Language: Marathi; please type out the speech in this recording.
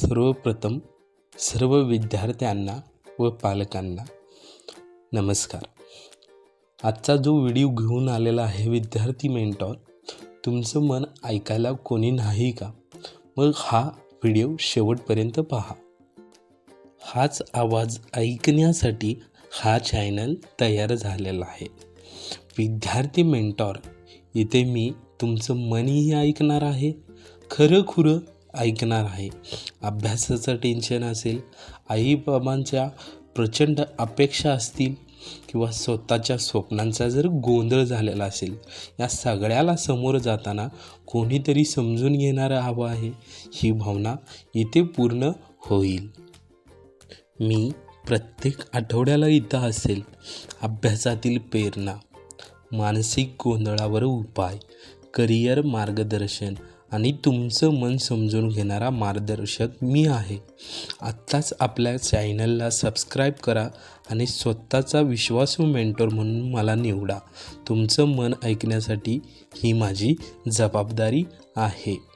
सर्वप्रथम सर्व विद्यार्थ्यांना व पालकांना नमस्कार. आजचा जो व्हिडिओ घेऊन आलेला आहे विद्यार्थी मेंटॉर तुमचं मन ऐकायला कोणी नाही का? मग हा व्हिडिओ शेवटपर्यंत पहा. हाच आवाज ऐकण्यासाठी हा चॅनल तयार झालेला आहे. विद्यार्थी मेंटॉर इथे मी तुमचं मनही ऐकणार आहे. खरं खुरं ऐकणार आहे. अभ्यासाचं टेन्शन असेल आईबाबांच्या प्रचंड अपेक्षा असतील किंवा स्वतःच्या स्वप्नांचा जर गोंधळ झालेला असेल या सगळ्याला समोर जाताना कोणीतरी समजून घेणारं हवं आहे. ही भावना इथे पूर्ण होईल. मी प्रत्येक आठवड्याला इथं असेल अभ्यासातील प्रेरणा मानसिक गोंधळावर उपाय करिअर मार्गदर्शन आणि तुमचं मन समजून घेणारा मार्गदर्शक मी आहे. आत्ताच आपल्या चॅनलला सबस्क्राईब करा आणि स्वतःचा विश्वासू मेंटोर म्हणून मला निवडा. तुमचं मन ऐकण्यासाठी ही माझी जबाबदारी आहे.